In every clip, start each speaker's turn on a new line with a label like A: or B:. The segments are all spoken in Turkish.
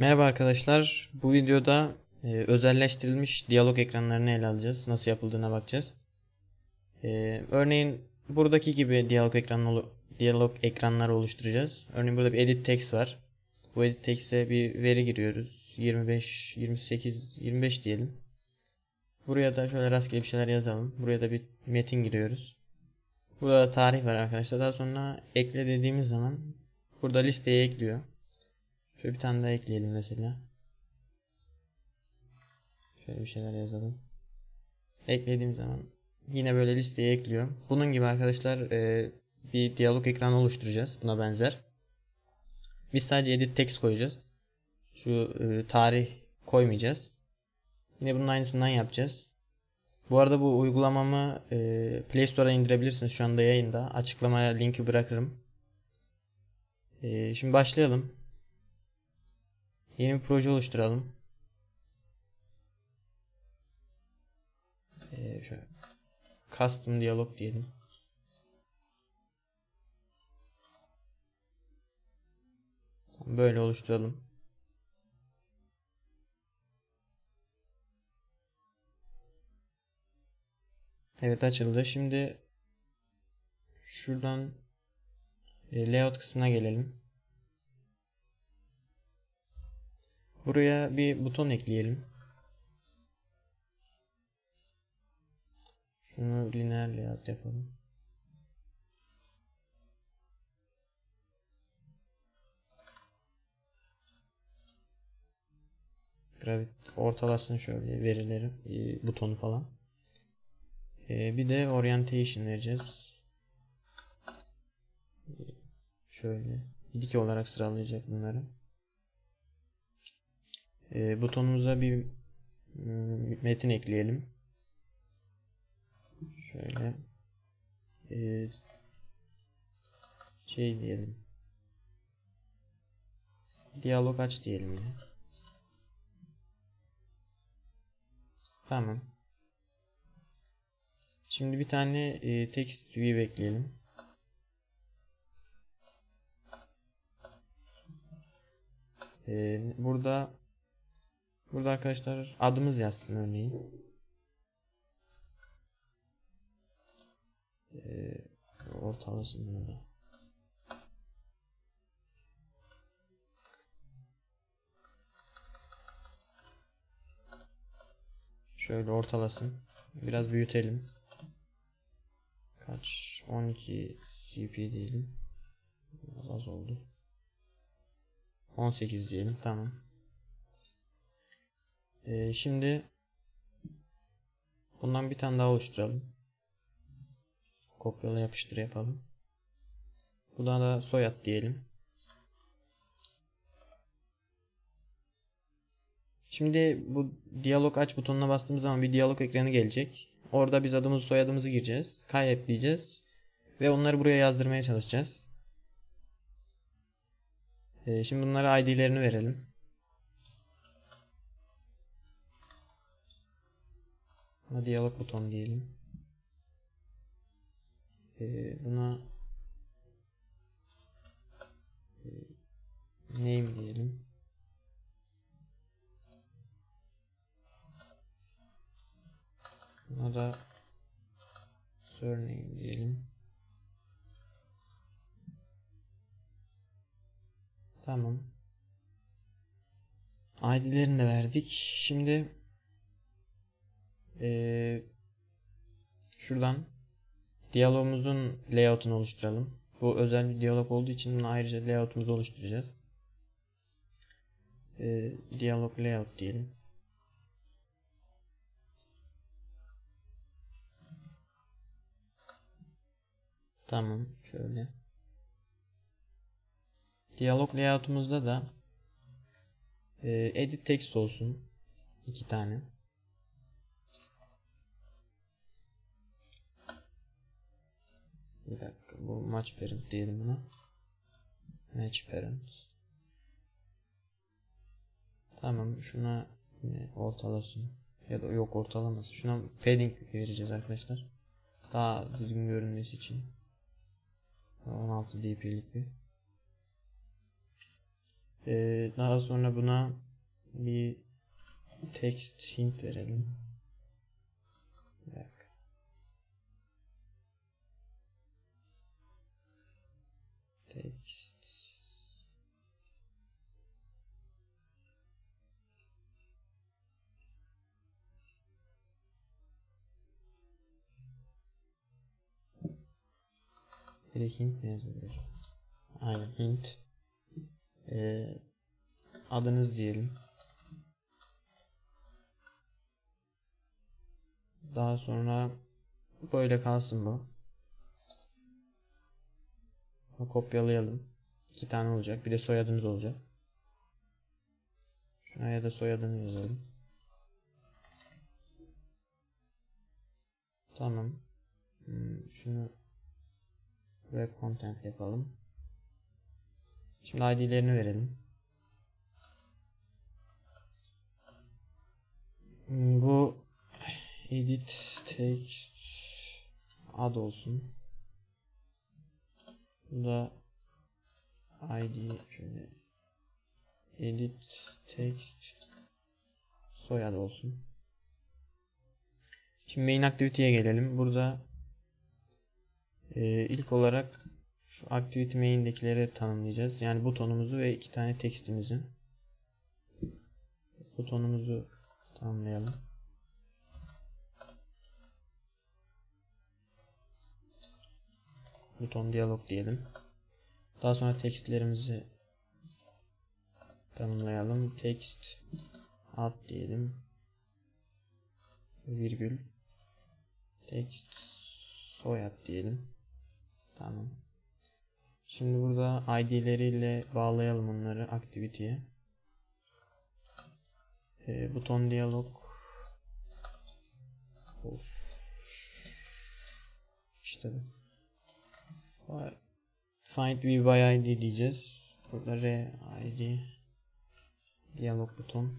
A: Merhaba arkadaşlar. Bu videoda e, özelleştirilmiş diyalog ekranlarını ele alacağız. Nasıl yapıldığına bakacağız. E, örneğin buradaki gibi diyalog ekranı diyalog ekranları oluşturacağız. Örneğin burada bir edit text var. Bu edit text'e bir veri giriyoruz. 25, 28, 25 diyelim. Buraya da şöyle rastgele bir şeyler yazalım. Buraya da bir metin giriyoruz. Burada da tarih var arkadaşlar. Daha sonra ekle dediğimiz zaman burada listeye ekliyor. Şöyle bir tane daha ekleyelim mesela. Şöyle bir şeyler yazalım. Eklediğim zaman yine böyle listeye ekliyor. Bunun gibi arkadaşlar e, bir diyalog ekranı oluşturacağız. Buna benzer. Biz sadece edit text koyacağız. Şu e, tarih koymayacağız. Yine bunun aynısından yapacağız. Bu arada bu uygulamamı e, Play Store'a indirebilirsiniz. Şu anda yayında. Açıklamaya linki bırakırım. E, şimdi başlayalım. Yeni bir proje oluşturalım. Ee, şöyle. Custom diyalog diyelim. Böyle oluşturalım. Evet açıldı. Şimdi şuradan e, layout kısmına gelelim. Buraya bir buton ekleyelim. Şunu lineer layout yapalım. Gravit ortalasın şöyle verileri, e, butonu falan. E, bir de orientation vereceğiz. E, şöyle dik olarak sıralayacak bunları. E, butonumuza bir metin ekleyelim. Şöyle e, şey diyelim. Diyalog aç diyelim yine. Tamam. Şimdi bir tane e, text view ekleyelim. E, burada Burada arkadaşlar adımız yazsın örneğin. Ee, ortalasın bunu da. Şöyle ortalasın. Biraz büyütelim. Kaç? 12 CP diyelim. Biraz az oldu. 18 diyelim. Tamam. Ee, şimdi bundan bir tane daha oluşturalım. Kopyala yapıştır yapalım. Buna da soyad diyelim. Şimdi bu diyalog aç butonuna bastığımız zaman bir diyalog ekranı gelecek. Orada biz adımızı soyadımızı gireceğiz. Kaydet diyeceğiz. Ve onları buraya yazdırmaya çalışacağız. Ee, şimdi bunlara ID'lerini verelim. Buna diyalog buton diyelim. Ee, buna e, name diyelim. Buna da surname diyelim. Tamam. ID'lerini de verdik. Şimdi ee, şuradan diyalogumuzun layout'unu oluşturalım. Bu özel bir diyalog olduğu için bunu ayrıca layout'umuzu oluşturacağız. Ee, diyalog layout diyelim. Tamam şöyle. Diyalog layout'umuzda da e, edit text olsun. iki tane. Bir dakika bu match parent diyelim buna. Match parent. Tamam şuna ortalasın. Ya da yok ortalamasın. Şuna padding vereceğiz arkadaşlar. Daha düzgün görünmesi için. 16 dp'lik bir. Ee, daha sonra buna bir text hint verelim. Direkt hint mi yazılıyor? Aynen hint. Ee, adınız diyelim. Daha sonra böyle kalsın bu. Kopyalayalım. İki tane olacak. Bir de soyadınız olacak. Şuraya da soyadını yazalım. Tamam. Hmm, şunu web content yapalım. Şimdi ID'lerini verelim. Hmm, Bu edit text ad olsun. Bu da id şöyle edit text soyad olsun. Şimdi main activity'ye gelelim. Burada e, ilk olarak şu activity main'dekileri tanımlayacağız. Yani butonumuzu ve iki tane tekstimizi. Butonumuzu tanımlayalım. buton diyalog diyelim. Daha sonra tekstlerimizi tanımlayalım. Text ad diyelim. Virgül text soyad diyelim. Tamam. Şimdi burada id'leriyle bağlayalım onları activity'ye. E, buton diyalog of. İşte bu. Find view by id diyeceğiz. Burada r id diyalog buton.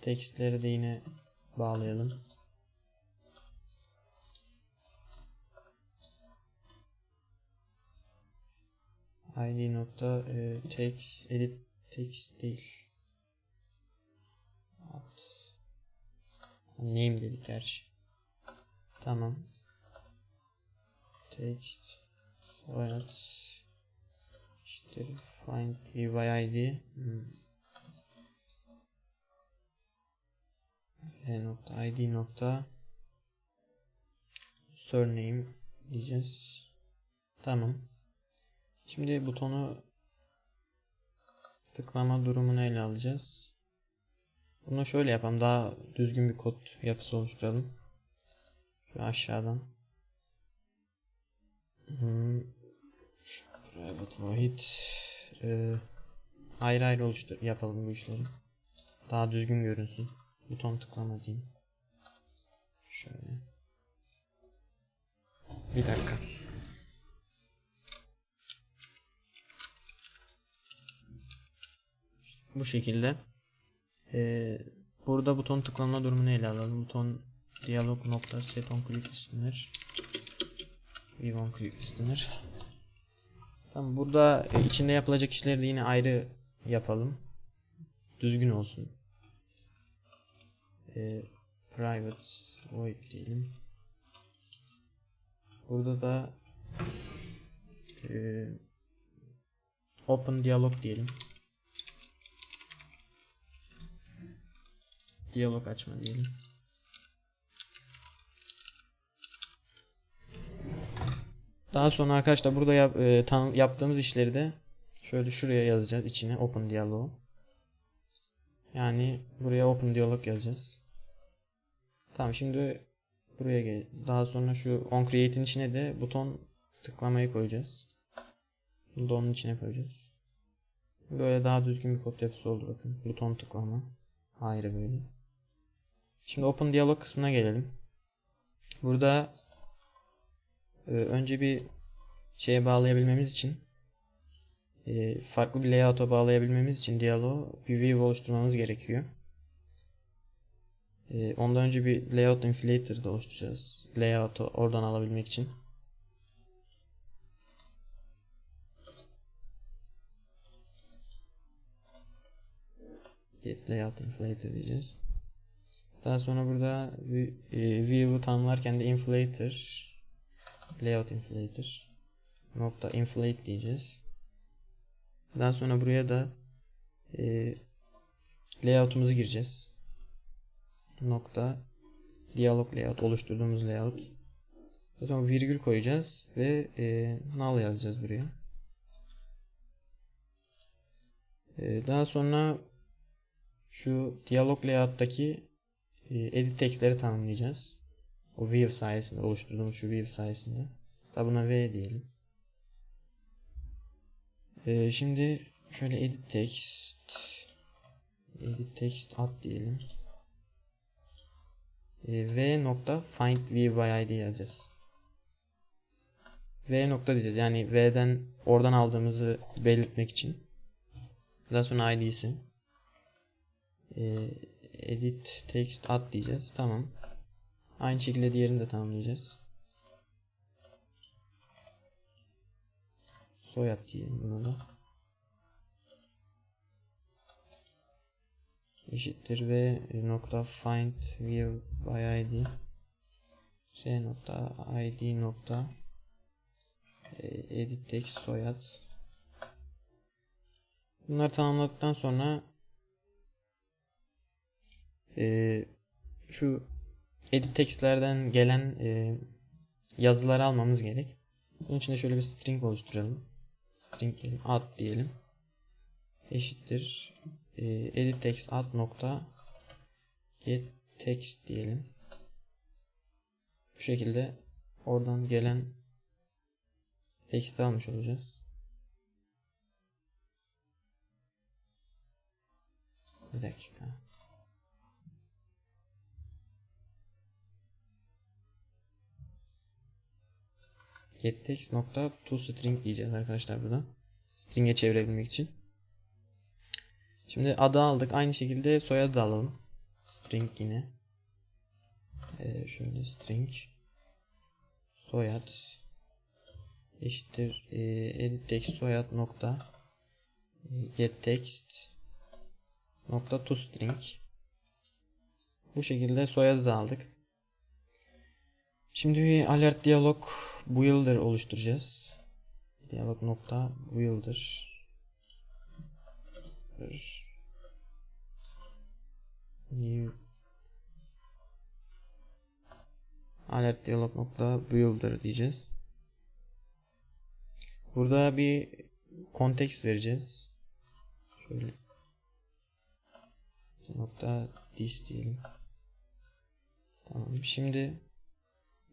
A: Tekstleri de yine bağlayalım. İd nokta e, text edit text değil. At. Name dedik gerçi. Tamam. Text soyad işte find id hmm. e nokta id nokta surname diyeceğiz. Tamam. Şimdi butonu tıklama durumunu ele alacağız. Bunu şöyle yapalım. Daha düzgün bir kod yapısı oluşturalım. Şu aşağıdan. Hmm. Private void ee, ayrı ayrı oluştur yapalım bu işleri. Daha düzgün görünsün. Buton tıklama diyeyim. Şöyle. Bir dakika. Bu şekilde. Ee, burada buton tıklama durumunu ele alalım. Buton diyalog nokta set on click istenir. View on click istenir. Tamam burada içinde yapılacak işleri de yine ayrı yapalım. Düzgün olsun. Ee, private void diyelim. Burada da e, open dialog diyelim. Diyalog açma diyelim. Daha sonra arkadaşlar burada yap, e, tam, yaptığımız işleri de şöyle şuraya yazacağız içine open dialog. Yani buraya open dialog yazacağız. Tamam şimdi buraya gel. Daha sonra şu on create'in içine de buton tıklamayı koyacağız. Bunu da onun içine koyacağız. Böyle daha düzgün bir kod yapısı oldu bakın. Buton tıklama. Ayrı böyle. Şimdi Open Dialog kısmına gelelim. Burada e, önce bir şeye bağlayabilmemiz için e, farklı bir layout'a bağlayabilmemiz için diyaloğu bir view oluşturmamız gerekiyor. E, ondan önce bir layout inflator da oluşturacağız. Layout'u oradan alabilmek için. get layout inflator diyeceğiz. Daha sonra burada e, view'u tanımlarken de inflator layout inflator nokta inflate diyeceğiz. Daha sonra buraya da e, layout'umuzu gireceğiz. Nokta dialog layout oluşturduğumuz layout. Sonra virgül koyacağız ve e, null yazacağız buraya. E, daha sonra şu dialog layout'taki edit text'leri tanımlayacağız. O view sayesinde oluşturduğumuz şu view sayesinde. Da buna v diyelim. E, şimdi şöyle edit text edit text at diyelim. E, v nokta find view by id yazacağız. V nokta diyeceğiz. Yani V'den oradan aldığımızı belirtmek için. Daha sonra ID'si. Ee, edit text at diyeceğiz. Tamam. Aynı şekilde diğerini de tamamlayacağız. Soyad diyelim buna da. Eşittir ve nokta find view by id şey nokta id nokta e, edit text soyad bunları tamamladıktan sonra e, şu edit textlerden gelen e, yazıları almamız gerek. Bunun için de şöyle bir string oluşturalım. String diyelim, ad diyelim. Eşittir e, edit text ad nokta get text diyelim. Bu şekilde oradan gelen teksti almış olacağız. Bir dakika. getText nokta toString diyeceğiz arkadaşlar burada. String'e çevirebilmek için. Şimdi adı aldık. Aynı şekilde soyadı da alalım. String yine. Ee, şöyle string soyad eşittir e, edit text soyad nokta e, get text nokta toString bu şekilde soyadı da aldık. Şimdi alert dialog builder oluşturacağız. Dialog nokta builder new alert dialog nokta builder diyeceğiz. Burada bir context vereceğiz. Şöyle nokta this diyelim. Tamam. Şimdi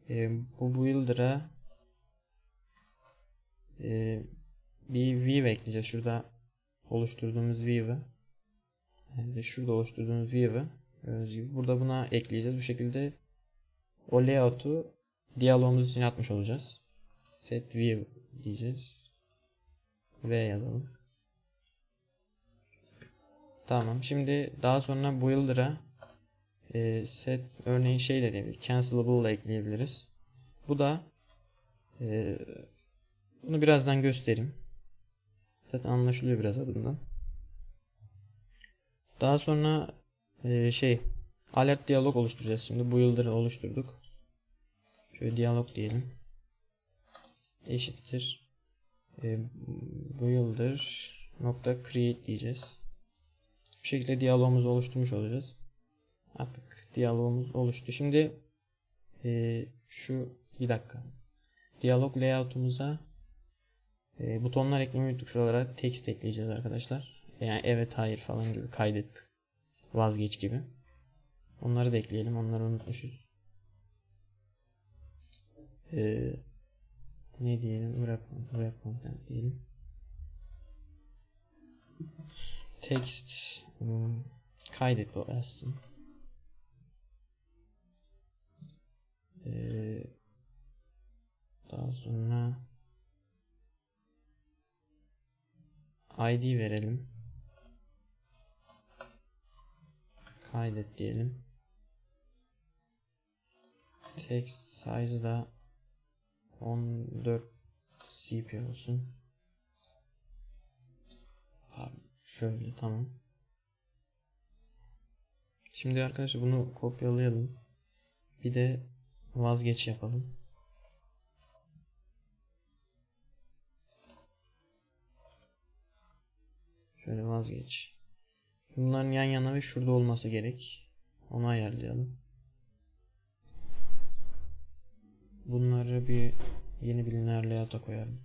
A: e, bu builder'a e, bir view ekleyeceğiz. Şurada oluşturduğumuz view'ı yani şurada oluşturduğumuz view'ı burada buna ekleyeceğiz. Bu şekilde o layout'u diyalogumuz için atmış olacağız. Set view diyeceğiz. V yazalım. Tamam. Şimdi daha sonra builder'a e, set örneğin şey de diyebiliriz. Cancelable ile ekleyebiliriz. Bu da e, bunu birazdan göstereyim. Zaten anlaşılıyor biraz adından. Daha sonra e, şey alert diyalog oluşturacağız. Şimdi builder'ı oluşturduk. Şöyle diyalog diyelim. Eşittir e, builder nokta create diyeceğiz. Bu şekilde diyalogumuzu oluşturmuş olacağız. Artık diyalogumuz oluştu. Şimdi e, şu bir dakika. Diyalog layout'umuza e, butonlar eklemeyi unuttuk. Şuralara text ekleyeceğiz arkadaşlar. Yani evet hayır falan gibi kaydet vazgeç gibi. Onları da ekleyelim. Onları unutmuşuz. Ee, ne diyelim? Wrap, wrap content diyelim. Text hmm, kaydet o yazsın. Sonra ID verelim. Kaydet diyelim. Text size da 14 CP olsun. Şöyle tamam. Şimdi arkadaşlar bunu kopyalayalım. Bir de vazgeç yapalım. Şöyle vazgeç. Bunların yan yana ve şurada olması gerek. Onu ayarlayalım. Bunları bir yeni bir linear layout'a koyalım.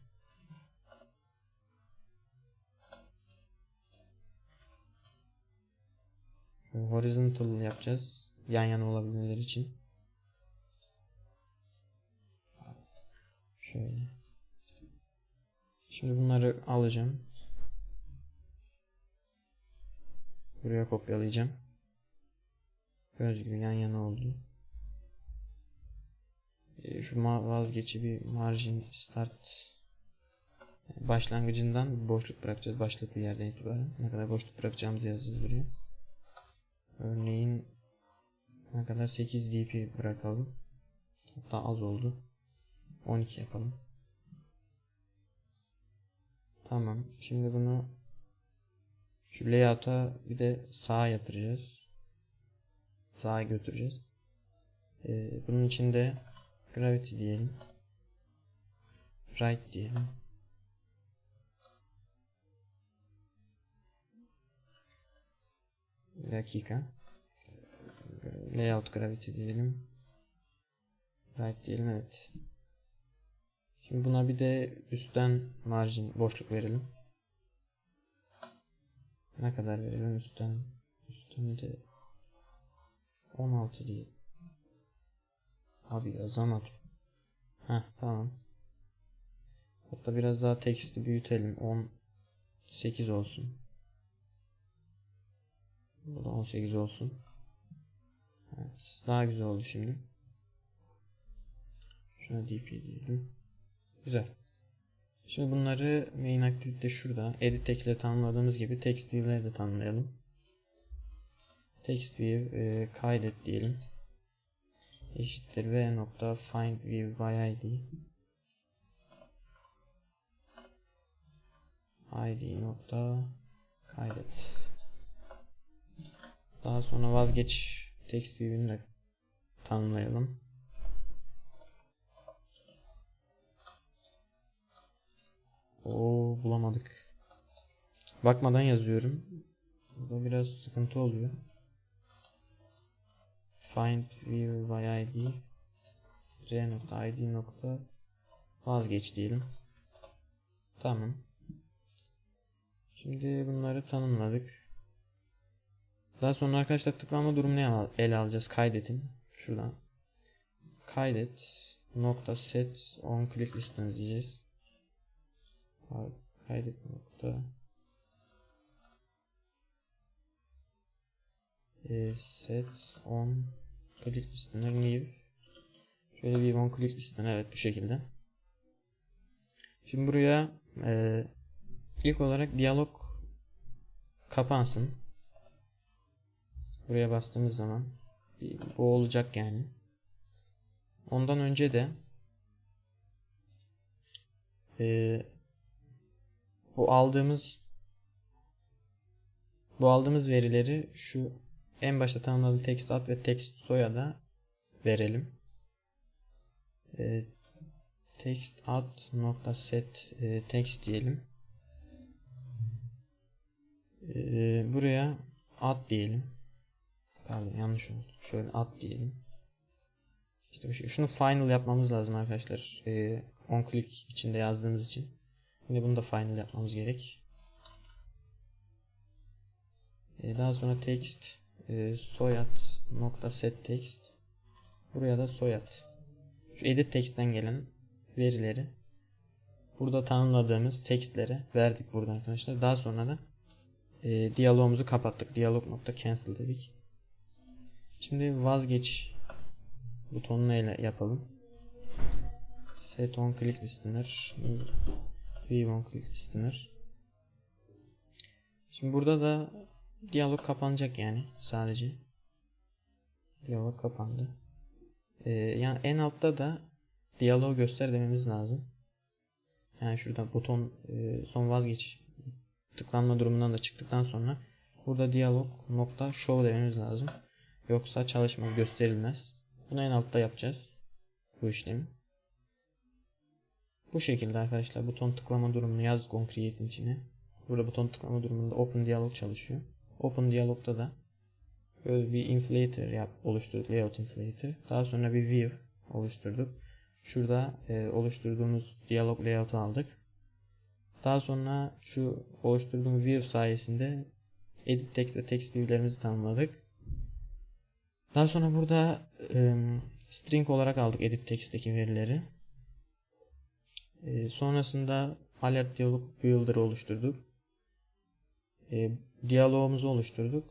A: Horizontal yapacağız. Yan yana olabilmeleri için. Şöyle. Şimdi bunları alacağım. Buraya kopyalayacağım. Gördüğünüz gibi yan yana oldu. Ee, Şu vazgeçi bir margin start başlangıcından bir boşluk bırakacağız. Başladığı yerden itibaren. Ne kadar boşluk bırakacağımızı yazacağız buraya. Örneğin ne kadar 8 dp bırakalım. Hatta az oldu. 12 yapalım. Tamam. Şimdi bunu şu layout'a bir de sağa yatıracağız. Sağa götüreceğiz. Ee, bunun için de gravity diyelim. Right diyelim. Bir dakika. Layout gravity diyelim. Right diyelim evet. Şimdi buna bir de üstten margin boşluk verelim. Ne kadar verelim üstten? Üstten de 16 diye. Abi yazamadım. Heh tamam. Hatta biraz daha teksti büyütelim. 18 olsun. Bu da 18 olsun. Evet, daha güzel oldu şimdi. Şuna dp diyelim. Güzel. Şimdi bunları main activity şurada. Edit text tanımladığımız gibi text view'leri de tanımlayalım. Text view e, kaydet diyelim. Eşittir v nokta find view by id. id nokta kaydet. Daha sonra vazgeç text view'ini de tanımlayalım. Oo bulamadık. Bakmadan yazıyorum. Burada biraz sıkıntı oluyor. Find view by id r nokta vazgeç diyelim. Tamam. Şimdi bunları tanımladık. Daha sonra arkadaşlar tıklama durumunu ele alacağız. Kaydetin. Şuradan. Kaydet nokta set on click listeniz diyeceğiz. Kaydet nokta. E, set on click listener new. Şöyle bir on click listener evet bu şekilde. Şimdi buraya e, ilk olarak diyalog kapansın. Buraya bastığımız zaman bu olacak yani. Ondan önce de e, bu aldığımız bu aldığımız verileri şu en başta tanımladığım text ad ve text soyada verelim. E, text ad nokta set e, text diyelim. E, buraya ad diyelim. Pardon yanlış oldu. Şöyle ad diyelim. İşte şey. Şunu final yapmamız lazım arkadaşlar. E, on click içinde yazdığımız için. Şimdi bunu da final yapmamız gerek. E, daha sonra text e, soyad nokta set text buraya da soyad şu edit text'ten gelen verileri burada tanımladığımız textlere verdik burada arkadaşlar. Daha sonra da e, diyalogumuzu kapattık. Diyalog nokta cancel dedik. Şimdi vazgeç butonunu ile yapalım. Set on click listener View on click listener Şimdi burada da diyalog kapanacak yani sadece. Diyalog kapandı. Ee, yani en altta da diyalog göster dememiz lazım. Yani şurada buton e, son vazgeç tıklanma durumundan da çıktıktan sonra burada diyalog nokta show dememiz lazım. Yoksa çalışma gösterilmez. Bunu en altta yapacağız. Bu işlemi. Bu şekilde arkadaşlar buton tıklama durumunu yazdık on create'in içine. Burada buton tıklama durumunda open dialog çalışıyor. Open dialog'da da böyle bir inflator yap, oluşturduk. Layout inflator. Daha sonra bir view oluşturduk. Şurada e, oluşturduğumuz dialog layout'u aldık. Daha sonra şu oluşturduğum view sayesinde edit text ve text view'lerimizi tanımladık. Daha sonra burada e, string olarak aldık edit text'teki verileri. E, sonrasında alert dialog builder'ı oluşturduk. E, diyalogumuzu oluşturduk.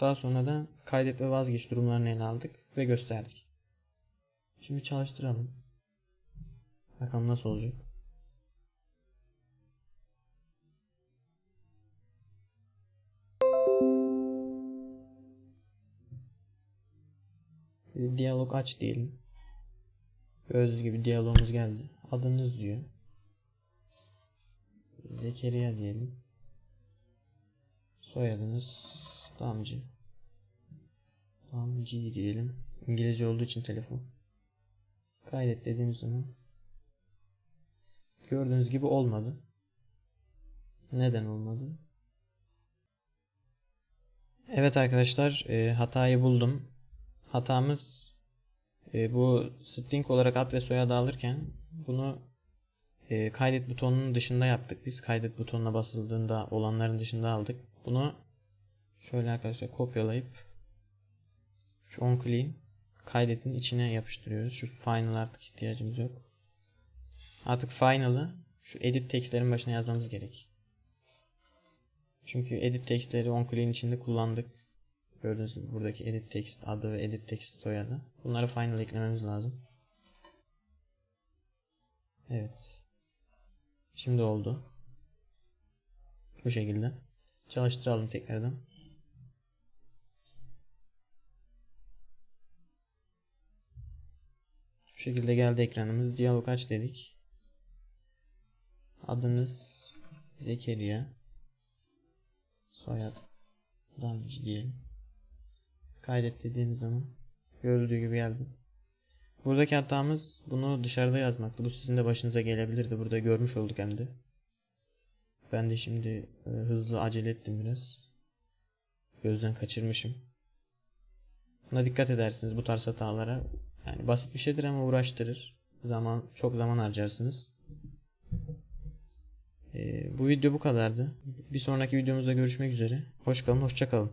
A: Daha sonra da kaydet ve vazgeç durumlarını ele aldık ve gösterdik. Şimdi çalıştıralım. Bakalım nasıl olacak. Bir diyalog aç diyelim. Gördüğünüz gibi diyalogumuz geldi. Adınız diyor. Zekeriya diyelim. Soyadınız Damcı. Damcı diyelim. İngilizce olduğu için telefon. Kaydet dediğimiz zaman gördüğünüz gibi olmadı. Neden olmadı? Evet arkadaşlar e, hatayı buldum. Hatamız e, bu string olarak ad ve soyadı alırken bunu e, kaydet butonunun dışında yaptık biz. Kaydet butonuna basıldığında olanların dışında aldık. Bunu şöyle arkadaşlar kopyalayıp şu on clean kaydetin içine yapıştırıyoruz. Şu final artık ihtiyacımız yok. Artık final'ı şu edit textlerin başına yazmamız gerek. Çünkü edit textleri on clean içinde kullandık. Gördüğünüz gibi buradaki edit text adı ve edit text soyadı. Bunları final eklememiz lazım. Evet. Şimdi oldu. Bu şekilde. Çalıştıralım tekrardan. Şu şekilde geldi ekranımız. Diyalog aç dedik. Adınız Zekeriya. Soyad Damcı diyelim. Kaydet dediğiniz zaman gördüğü gibi geldi. Buradaki hatamız bunu dışarıda yazmaktı. Bu sizin de başınıza gelebilirdi. Burada görmüş olduk hem de. Ben de şimdi e, hızlı acele ettim biraz. Gözden kaçırmışım. Buna dikkat edersiniz bu tarz hatalara. Yani basit bir şeydir ama uğraştırır. Zaman çok zaman harcarsınız. E, bu video bu kadardı. Bir sonraki videomuzda görüşmek üzere. Hoş kalın, hoşça kalın.